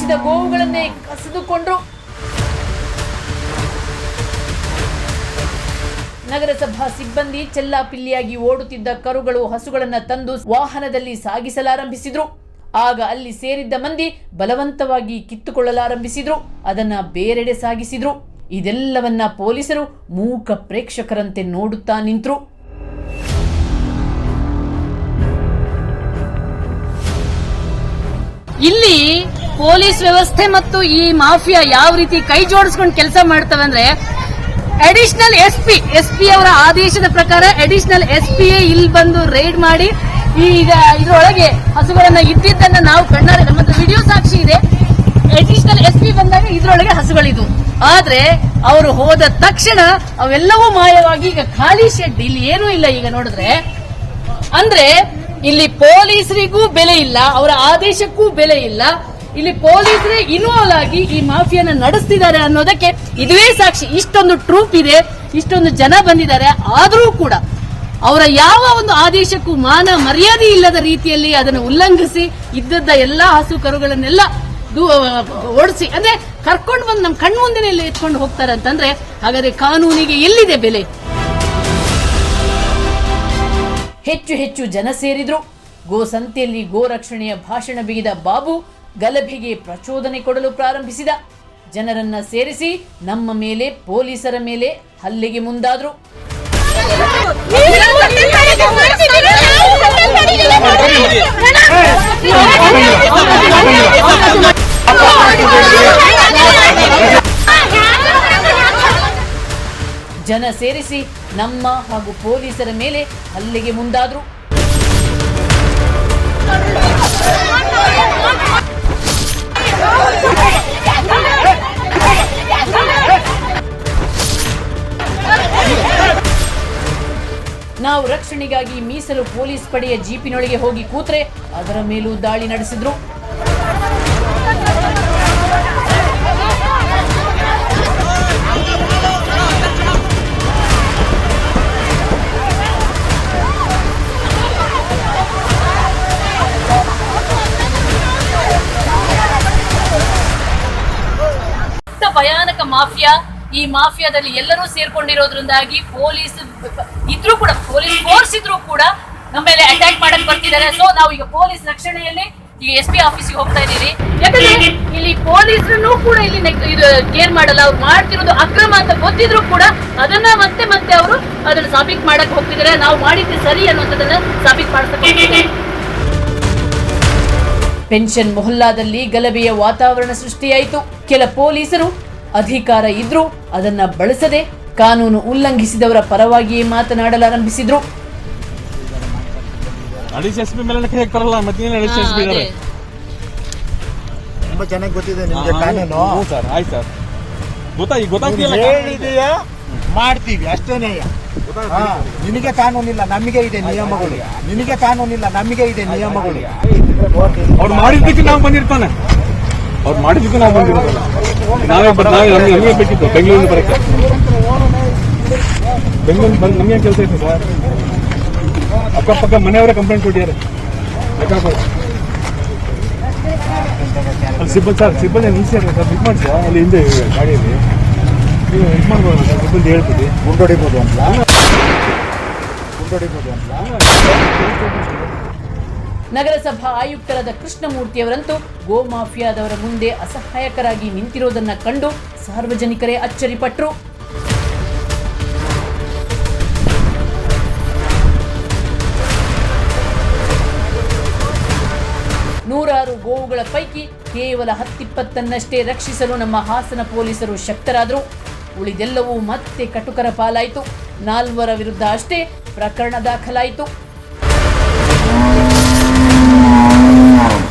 ಉಳಿಸಿದ ಗೋವುಗಳನ್ನೇ ಕಸಿದುಕೊಂಡ್ರು. ನಗರಸಭಾ ಸಿಬ್ಬಂದಿ ಚೆಲ್ಲಾಪಿಲ್ಲಿಯಾಗಿ ಓಡುತ್ತಿದ್ದ ಕರುಗಳು ಹಸುಗಳನ್ನ ತಂದು ವಾಹನದಲ್ಲಿ ಸಾಗಿಸಲಾರಂಭಿಸಿದ್ರು. ಆಗ ಅಲ್ಲಿ ಸೇರಿದ್ದ ಮಂದಿ ಬಲವಂತವಾಗಿ ಕಿತ್ತುಕೊಳ್ಳಲಾರಂಭಿಸಿದ್ರು. ಅದನ್ನ ಬೇರೆಡೆ ಸಾಗಿಸಿದ್ರು. ಇದೆಲ್ಲವನ್ನ ಪೊಲೀಸರು ಮೂಕ ಪ್ರೇಕ್ಷಕರಂತೆ ನೋಡುತ್ತಾ ನಿಂತರು. ಇಲ್ಲಿ ಪೊಲೀಸ್ ವ್ಯವಸ್ಥೆ ಮತ್ತು ಈ ಮಾಫಿಯಾ ಯಾವ ರೀತಿ ಕೈ ಜೋಡಿಸ್ಕೊಂಡು ಕೆಲಸ ಮಾಡ್ತವೆ ಅಂದ್ರೆ additional S P S P ಅವರ ಆದೇಶದ ಪ್ರಕಾರ ಅಡಿಷನಲ್ ಎಸ್ ಪಿ ಇಲ್ಲಿ ಬಂದು ರೈಡ್ ಮಾಡಿ ಈಗ ಇದರೊಳಗೆ ಹಸುಗಳನ್ನ ಇದ್ದಿದ್ದನ್ನ ನಾವು ಕಣ್ಣಾರೆ ನಮ್ಮ ವಿಡಿಯೋ ಸಾಕ್ಷಿ ಇದೆ. ಅಡಿಷನಲ್ ಎಸ್ ಪಿ ಬಂದಾಗ ಇದರೊಳಗೆ ಹಸುಗಳಿದ್ವು. ಆದ್ರೆ ಅವರು ಹೋದ ತಕ್ಷಣ ಅವೆಲ್ಲವೂ ಮಾಯವಾಗಿ ಈಗ ಖಾಲಿ ಶೆಡ್ ಇಲ್ಲಿ ಏನೂ ಇಲ್ಲ ಈಗ ನೋಡಿದ್ರೆ. ಅಂದ್ರೆ ಇಲ್ಲಿ ಪೊಲೀಸರಿಗೂ ಬೆಲೆ ಇಲ್ಲ, ಅವರ ಆದೇಶಕ್ಕೂ ಬೆಲೆ ಇಲ್ಲ. ಇಲ್ಲಿ ಪೊಲೀಸರೇ ಇನ್ವಾಲ್ವ್ ಆಗಿ ಈ ಮಾಫಿಯಾನ ನಡೆಸ್ತಿದ್ದಾರೆ ಅನ್ನೋದಕ್ಕೆ ಇದುವೇ ಸಾಕ್ಷಿ. ಇಷ್ಟೊಂದು ಟ್ರೂಪ್ ಇದೆ, ಇಷ್ಟೊಂದು ಜನ ಬಂದಿದ್ದಾರೆ, ಆದರೂ ಕೂಡ ಅವರ ಯಾವ ಒಂದು ಆದೇಶಕ್ಕೂ ಮಾನ ಮರ್ಯಾದೆ ಇಲ್ಲದ ರೀತಿಯಲ್ಲಿ ಅದನ್ನು ಉಲ್ಲಂಘಿಸಿ ಇದ್ದದ್ದ ಎಲ್ಲಾ ಹಸು ಕರುಗಳನ್ನೆಲ್ಲ ಓಡಿಸಿ, ಅಂದ್ರೆ ಕರ್ಕೊಂಡು ಬಂದು ನಮ್ಮ ಕಣ್ಮುಂದೆನೆ ಎತ್ಕೊಂಡು ಹೋಗ್ತಾರೆ ಅಂತಂದ್ರೆ, ಹಾಗಾದ್ರೆ ಕಾನೂನಿಗೆ ಎಲ್ಲಿದೆ ಬೆಲೆ? ಹೆಚ್ಚು ಹೆಚ್ಚು ಜನ ಸೇರಿದ್ರು. ಗೋ ಸಂತೆಯಲ್ಲಿ ಗೋ ರಕ್ಷಣೆಯ ಭಾಷಣ ಬಿಗಿದ ಬಾಬು ಗಲಭೆಗೆ ಪ್ರಚೋದನೆ ಕೊಡಲು ಪ್ರಾರಂಭಿಸಿದ. ಜನರನ್ನ ಸೇರಿಸಿ ನಮ್ಮ ಮೇಲೆ ಪೊಲೀಸರ ಮೇಲೆ ಹಲ್ಲೆಗೆ ಮುಂದಾದ್ರು. ಜನ ಸೇರಿಸಿ ನಮ್ಮ ಹಾಗೂ ಪೊಲೀಸರ ಮೇಲೆ ಹಲ್ಲೆಗೆ ಮುಂದಾದ್ರು. ನಾವು ರಕ್ಷಣೆಗಾಗಿ ಮೀಸಲು ಪೊಲೀಸ್ ಪಡೆಯ ಜೀಪಿನೊಳಗೆ ಹೋಗಿ ಕೂತ್ರೆ ಅದರ ಮೇಲೂ ದಾಳಿ ನಡೆಸಿದ್ರು. ದೊಡ್ಡ ಭಯಾನಕ ಮಾಫಿಯಾ. ಈ ಮಾಫಿಯಾದಲ್ಲಿ ಎಲ್ಲರೂ ಸೇರ್ಕೊಂಡಿರೋದ್ರಿಂದಾಗಿ ಪೊಲೀಸ್ ಇದ್ರೂ ಕೂಡ ಪೊಲೀಸ್ ಫೋರ್ಸ್ ಇದ್ರೂ ಕೂಡ ನಮ್ಮ ಮೇಲೆ ಅಟ್ಯಾಕ್ ಮಾಡಕ್ ಬರ್ತಿದ್ದಾರೆ. ಸೊ ನಾವು ಈಗ ಪೊಲೀಸ್ ರಕ್ಷಣೆಯಲ್ಲಿ ಈಗ ಎಸ್ ಪಿ ಆಫೀಸ್ಗೆ ಹೋಗ್ತಾ ಇದ್ದೀವಿ. ಯಾಕಂದ್ರೆ ಇಲ್ಲಿ ಪೊಲೀಸರನ್ನು ಕೂಡ ಇಲ್ಲಿ ಇದು ಕೇರ್ ಮಾಡಲ್ಲ. ಅವ್ರು ಮಾಡ್ತಿರೋದು ಅಕ್ರಮ ಅಂತ ಗೊತ್ತಿದ್ರು ಕೂಡ ಅದನ್ನ ಮತ್ತೆ ಮತ್ತೆ ಅವರು ಅದನ್ನ ಸಾಬೀತ್ ಮಾಡಕ್ ಹೋಗ್ತಿದ್ದಾರೆ. ನಾವು ಮಾಡಿದ್ದು ಸರಿ ಅನ್ನೋದನ್ನ ಸಾಬೀತ್ ಮಾಡ್ತಾ ಪೆನ್ಷನ್ ಮೊಹಲ್ಲಾದಲ್ಲಿ ಗಲಭೆಯ ವಾತಾವರಣ ಸೃಷ್ಟಿಯಾಯಿತು. ಕೆಲ ಪೊಲೀಸರು ಅಧಿಕಾರ ಇದ್ರೂ ಅದನ್ನ ಬಳಸದೆ ಕಾನೂನು ಉಲ್ಲಂಘಿಸಿದವರ ಪರವಾಗಿಯೇ ಮಾತನಾಡಲಾರಂಭಿಸಿದ್ರು. ತುಂಬಾ ಚೆನ್ನಾಗಿ ಗೊತ್ತಿದೆ ನಿಮ್ಗೆ ಕಾನೂನು ಹ್ಞೂ ಸರ್ ಆಯ್ತು ಸರ್. ಗೊತ್ತಾ ಈಗ ಗೊತ್ತಾಗ್ತಿಲ್ಲ ಹೇಳಿದೆಯಾ? ಮಾಡ್ತೀವಿ ಅಷ್ಟೇನೇ ಹಾ, ನಿನಗೆ ಕಾನೂನಿಲ್ಲ ನಮಗೆ ಇದೆ ನಿಯಮಗಳು. ನಿನಗೆ ಕಾನೂನಿಲ್ಲ ನಮಗೆ ಇದೆ ನಿಯಮಗಳು. ಅವ್ರು ಮಾಡಿದ್ದಕ್ಕೆ ನಾವು ಬಂದಿರ್ತಾನೆ. ಅವ್ರು ಮಾಡಿದ್ದಕ್ಕೆ ನಾವು ಬಂದಿರ್ತಾನೆ. ನಾವೇ ನಾವೇ ನಮ್ಗೆ ನಮಗೆ ಬೇಕಿತ್ತು ಬೆಂಗಳೂರಿಂದ ಬರಕ್ಕೆ. ಬೆಂಗಳೂರು ಬಂದು ನಮಗೆ ಕೆಲಸ ಇತ್ತು ಸರ್? ಅಕ್ಕಪಕ್ಕ ಮನೆಯವರೇ ಕಂಪ್ಲೇಂಟ್ ಕೊಟ್ಟಿದ್ದಾರೆ. ಅಲ್ಲಿ ಸಿಬ್ಬಂದಿ ಸರ್ ಸಿಬ್ಬಂದಿ ನಿಲ್ಸಿದ್ದಾರೆ ಸರ್? ಇದು ಮಾಡಿ ಸರ್ ಅಲ್ಲಿ ಹಿಂದೆ ಗಾಡಿಯಲ್ಲಿ. ನೀವು ಇದು ಮಾಡ್ಬೋದು ಸರ್? ಸಿಬ್ಬಂದಿ ಹೇಳ್ತೀವಿ ಗುಂಡೊಡಿಬೋದು ಅಂತ. ಗುಂಡೊಡಿಬೋದು ಅಂತ. ನಗರಸಭಾ ಆಯುಕ್ತರಾದ ಕೃಷ್ಣಮೂರ್ತಿಯವರಂತೂ ಗೋ ಮಾಫಿಯಾದವರ ಮುಂದೆ ಅಸಹಾಯಕರಾಗಿ ನಿಂತಿರೋದನ್ನು ಕಂಡು ಸಾರ್ವಜನಿಕರೇ ಅಚ್ಚರಿಪಟ್ಟರು ನೂರಾರು ಗೋವುಗಳ ಪೈಕಿ ಕೇವಲ ಹತ್ತಿಪ್ಪತ್ತನ್ನಷ್ಟೇ ರಕ್ಷಿಸಲು ನಮ್ಮ ಹಾಸನ ಪೊಲೀಸರು ಶಕ್ತರಾದರು. ಉಳಿದೆಲ್ಲವೂ ಮತ್ತೆ ಕಟುಕರ ಪಾಲಾಯಿತು. ನಾಲ್ವರ ವಿರುದ್ಧ ಅಷ್ಟೇ ಪ್ರಕರಣ ದಾಖಲಾಯಿತು. Mom.